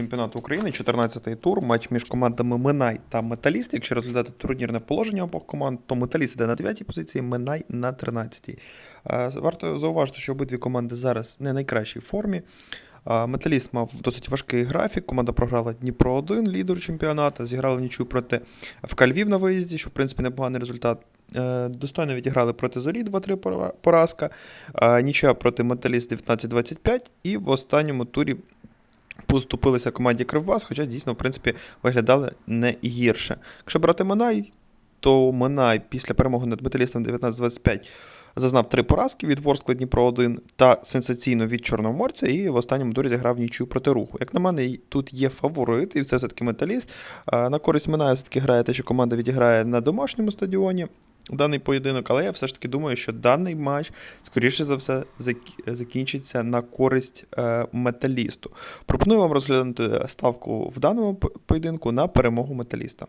Чемпіонат України, 14-й тур, матч між командами Минай та Металіст. Якщо розглядати турнірне положення обох команд, то Металіст йде на 9-й позиції, Минай на 13-й. Е, Варто зауважити, що обидві команди зараз не в найкращій формі. Е, Металіст мав досить важкий графік. Команда програла Дніпро 1 лідер чемпіонату, зіграла в нічию проти ФК Львів на виїзді, що в принципі непоганий результат. Е, Достойно відіграли проти Зорі 2-3 поразка. Нічия проти Металіст 19-25. І в останньому турі поступилися команді Кривбас, хоча дійсно, в принципі, виглядали не гірше. Якщо брати Минай, то Минай після перемоги над металістом 19-25 зазнав три поразки від Ворскли Дніпро 1 та сенсаційно від Чорноморця, і в останньому турі зіграв нічию проти руху. Як на мене, тут є фаворит, і це все-таки металіст. На користь Минаю все-таки грає те, що команда відіграє на домашньому стадіоні. Даний поєдинок, але я все ж таки думаю, що даний матч, скоріше за все, зак- закінчиться на користь е, металісту. Пропоную вам розглянути ставку в даному поєдинку на перемогу металіста.